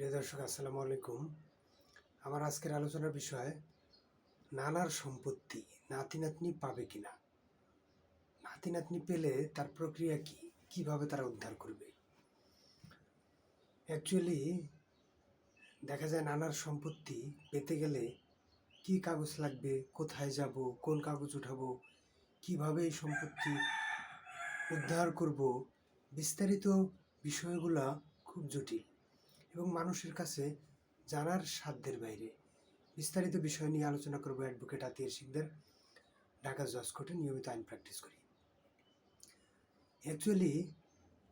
প্রিয় দর্শক, আসসালামু আলাইকুম। আমার আজকের আলোচনার বিষয়, নানার সম্পত্তি নাতি নাতনি পাবে কিনা? নাতি নাতনি পেলে তার প্রক্রিয়া কি? কীভাবে তারা উদ্ধার করবে? অ্যাকচুয়ালি দেখা যায় নানার সম্পত্তি পেতে গেলে কি কাগজ লাগবে, কোথায় যাব, কোন কাগজ উঠাবো, কীভাবে এই সম্পত্তি উদ্ধার করব, বিস্তারিত বিষয়গুলা খুব জটিল। এবং মানুষের কাছে জানার সাধ্যের বাইরে। বিস্তারিত বিষয় নিয়ে আলোচনা করব অ্যাডভোকেট আতিয়ার শিকদার, ঢাকা জজ কোর্টে নিয়মিত আইন প্র্যাকটিস করি। অ্যাকচুয়ালি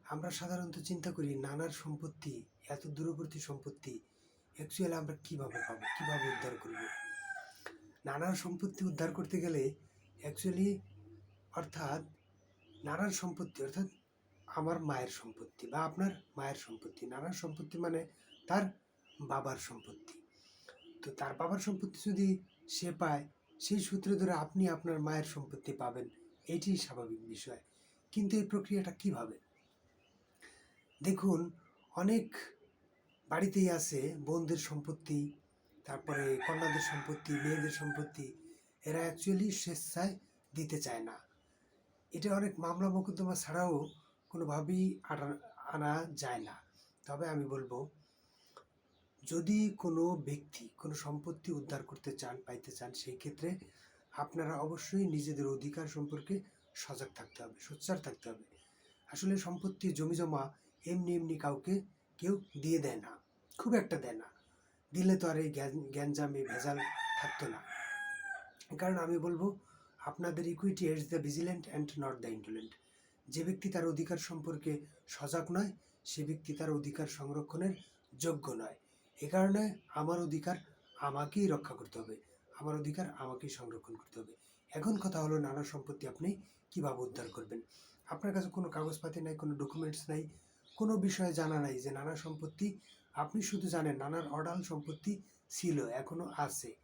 আমরা সাধারণত চিন্তা করি, নানার সম্পত্তি, এত দূরবর্তী সম্পত্তি, অ্যাকচুয়ালি আমরা কীভাবে পাবো, কীভাবে উদ্ধার করব? নানার সম্পত্তি উদ্ধার করতে গেলে অ্যাকচুয়ালি অর্থাৎ, নানার সম্পত্তি, অর্থাৎ আমার মায়ের সম্পত্তি বা আপনার মায়ের সম্পত্তি, নানার সম্পত্তি মানে তার বাবার সম্পত্তি। তো তার বাবার সম্পত্তি যদি সে পায়, সেই সূত্রে ধরে আপনি আপনার মায়ের সম্পত্তি পাবেন। এটি স্বাভাবিক বিষয়। কিন্তু এই প্রক্রিয়াটা কীভাবে? দেখুন, অনেক বাড়িতেই আছে বোনদের সম্পত্তি, তারপরে কন্যাদের সম্পত্তি, মেয়েদের সম্পত্তি। এরা অ্যাকচুয়ালি স্বেচ্ছায় দিতে চায় না। এটা অনেক মামলা মোকদ্দমা ছাড়াও কোনোভাবেই আনা আনা যায় না। তবে আমি বলব, যদি কোনো ব্যক্তি কোনো সম্পত্তি উদ্ধার করতে চান, পাইতে চান, সেই ক্ষেত্রে আপনারা অবশ্যই নিজেদের অধিকার সম্পর্কে সজাগ থাকতে হবে, সোচ্চার থাকতে হবে। আসলে সম্পত্তি জমি জমা এমনি এমনি কাউকে কেউ দিয়ে দেয় না, খুব একটা দেয় না। দিলে তো আর এই জ্ঞানজামে ভেজাল থাকতো না। কারণ আমি বলব, আপনাদের equity aids the vigilant and not the indolent যে ব্যক্তি তার অধিকার সম্পর্কে সজাগ নয়, সে ব্যক্তি তার অধিকার সংরক্ষণের যোগ্য নয়। এ কারণে আমার অধিকার আমাকেই রক্ষা করতে হবে। আমার অধিকার আমাকেই সংরক্ষণ করতে হবে। এখন কথা হলো নানা সম্পত্তি আপনি কীভাবে উদ্ধার করবেন? আপনার কাছে কোনো কাগজপাতি নাই, কোনো ডকুমেন্টস নাই, কোনো বিষয়ে জানা নাই যে নানা সম্পত্তি আপনি শুধু জানেন নানার অডাল সম্পত্তি ছিল, এখনও আছে।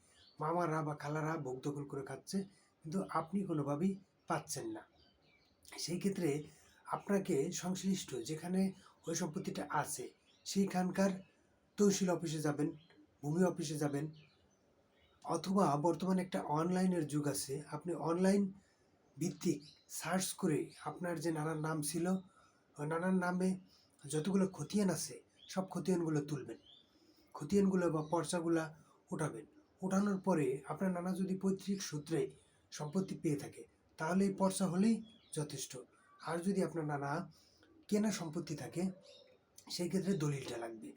মামারা বা খালারা ভোগ দখল করে খাচ্ছে, কিন্তু আপনি কোনোভাবেই পাচ্ছেন না। সেই ক্ষেত্রে আপনাকে সংশ্লিষ্ট যেখানে ওই সম্পত্তিটা আছে, সেইখানকার তহসিল অফিসে যাবেন, ভূমি অফিসে যাবেন, অথবা বর্তমানে একটা অনলাইনের যুগ আছে, আপনি অনলাইন ভিত্তিক সার্চ করে আপনার যে নানার নাম ছিল, নানার নামে যতগুলো খতিয়ান আছে, সব খতিয়ানগুলো তুলবেন। খতিয়ানগুলো বা পর্চাগুলা ওঠাবেন ওঠানোর পরে আপনার নানা যদি পৈতৃক সূত্রে সম্পত্তি পেয়ে থাকে, তাহলে এই পর্চা হলেই যথেষ্ট। আর যদি আপনার নানা কেনা সম্পত্তি থাকে, সেই ক্ষেত্রে দলিলটা লাগবে।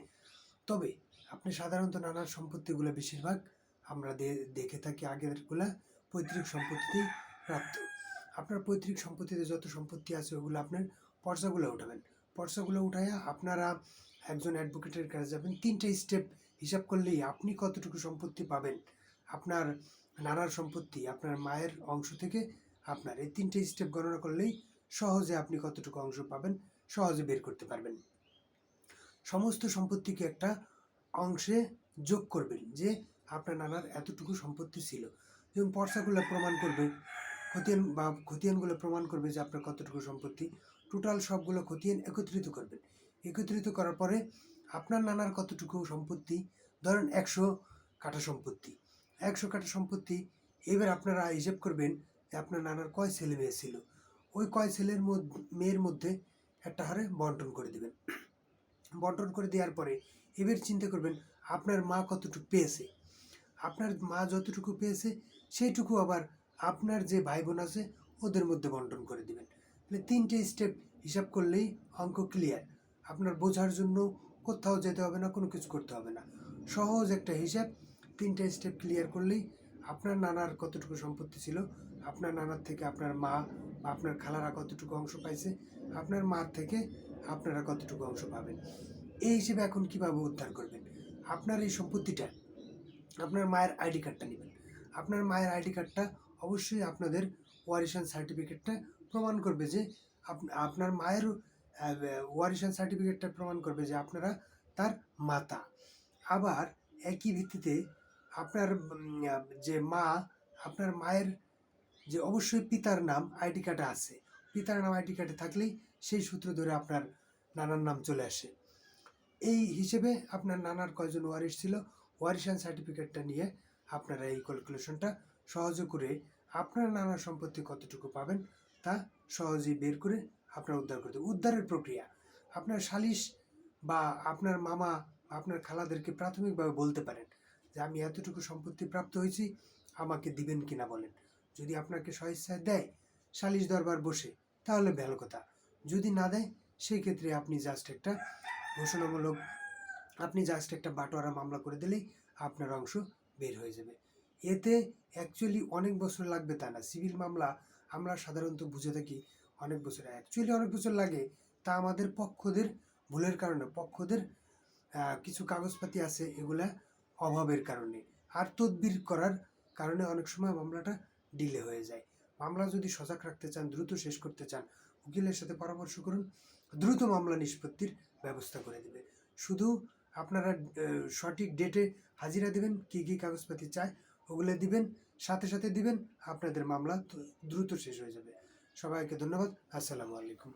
তবে আপনি সাধারণত নানার সম্পত্তিগুলো বেশিরভাগ আমরা দেখে থাকি আগেরগুলা পৈতৃক সম্পত্তিতেই প্রাপ্ত। আপনার পৈতৃক সম্পত্তিতে যত সম্পত্তি আছে, ওগুলো আপনার পর্চাগুলো উঠাবেন। পর্চাগুলো উঠাইয়া আপনারা একজন অ্যাডভোকেটের কাছে যাবেন। তিনটে স্টেপ হিসাব করলেই আপনি কতটুকু সম্পত্তি পাবেন। আপনার নানার সম্পত্তি, আপনার মায়ের অংশ থেকে আপনার এই তিনটে স্টেপ গণনা করলেই সহজে আপনি কতটুকু অংশ পাবেন, সহজে বের করতে পারবেন। সমস্ত সম্পত্তিকে একটা অংশে যোগ করবেন যে আপনার নানার এতটুকু সম্পত্তি ছিল। যেমন পর্সাগুলো প্রমাণ করবে, খতিয়ান বা খতিয়ানগুলো প্রমাণ করবে যে আপনার কতটুকু সম্পত্তি। টোটাল সবগুলো খতিয়ান একত্রিত করবেন। একত্রিত করার পরে আপনার নানার কতটুকু সম্পত্তি, ধরেন একশো কাঠা সম্পত্তি। একশো কাঠা সম্পত্তি, এবার আপনারা হিসেব করবেন যে আপনার নানার কয় ছেলে মেয়ে ছিল, ওই কয় ছেলের মেয়ের মধ্যে একটা হারে বন্টন করে দিবেন। বন্টন করে দেওয়ার পরে এবার চিন্তা করবেন, আপনার মা কতটুকু পেয়েছে? আপনার মা যতটুকু পেয়েছে, সেইটুকু আবার আপনার যে ভাই বোন আছে, ওদের মধ্যে বন্টন করে দিবেন। মানে তিনটে স্টেপ হিসাব করলেই অঙ্ক ক্লিয়ার আপনার বোঝার জন্য কোথাও যেতে হবে না, কোনো কিছু করতে হবে না। সহজ একটা হিসাব, তিনটে স্টেপ ক্লিয়ার করলেই আপনার নানার কতটুকু সম্পত্তি ছিল আপনার নানার থেকে আপনার মা বা আপনার খালারা কতটুকু অংশ পাইছে, আপনার মার থেকে আপনারা কতটুকু অংশ পাবেন? এই হিসেবে এখন কীভাবে উদ্ধার করবেন? আপনার এই সম্পত্তিটা, আপনার মায়ের আইডি কার্ডটা নেবেন। আপনার মায়ের আইডি কার্ডটা অবশ্যই আপনাদের ওয়ারিশান সার্টিফিকেটটা প্রমাণ করবে যে আপ- আপনার মায়ের ওয়ারিশান সার্টিফিকেটটা প্রমাণ করবে যে আপনারা তার মাতা। আবার একই ভিত্তিতে আপনার যে মা, আপনার মায়ের যে অবশ্যই পিতার নাম আইডি কার্ডে আছে। পিতার নাম আইডি কার্ডে থাকলেই সেই সূত্র ধরে আপনার নানার নাম চলে আসে। এই হিসেবে আপনার নানার কয়জন ওয়ারিশ ছিল ওয়ারিশান সার্টিফিকেটটা নিয়ে আপনারা এই ক্যালকুলেশনটা সহজে করে আপনার নানার সম্পত্তি কতটুকু পাবেন তা সহজেই বের করে আপনার উদ্ধার করতে উদ্ধারের প্রক্রিয়া। আপনার সালিশ বা আপনার মামা, আপনার খালাদেরকে প্রাথমিকভাবে বলতে পারেন যে আমি এতটুকু সম্পত্তি প্রাপ্ত হয়েছি, আমাকে দিবেন কিনা বলেন। যদি আপনাকে স্বেচ্ছায় দেয়, সালিশ দরবার বসে, তাহলে ভালো কথা। যদি না দেয়, সেই ক্ষেত্রে আপনি জাস্ট একটা ঘোষণামূলক, আপনি জাস্ট একটা বাটোয়ারা মামলা করে দিলেই আপনার অংশ বের হয়ে যাবে। এতে অ্যাকচুয়ালি অনেক বছর লাগবে তা না। সিভিল মামলা আমরা সাধারণত বুঝে থাকি অনেক বছর। অ্যাকচুয়ালি অনেক বছর লাগে। তা আমাদের পক্ষদের ভুলের কারণে, পক্ষদের কিছু কাগজপাতি আছে, এগুলা অভাবের কারণে। আর তদবির করার কারণে অনেক সময় মামলাটা ডিলে হয়ে যায়। মামলা যদি সজাগ রাখতে চান, দ্রুত শেষ করতে চান, উকিলের সাথে পরামর্শ করুন। দ্রুত মামলা নিষ্পত্তির ব্যবস্থা করে দেবে। শুধু আপনারা সঠিক ডেটে হাজিরা দিবেন, কী কী কাগজপাতি চায় ওগুলো দিবেন, সাথে সাথে দিবেন, আপনাদের মামলা দ্রুত শেষ হয়ে যাবে। সবাইকে ধন্যবাদ। আসসালামু আলাইকুম।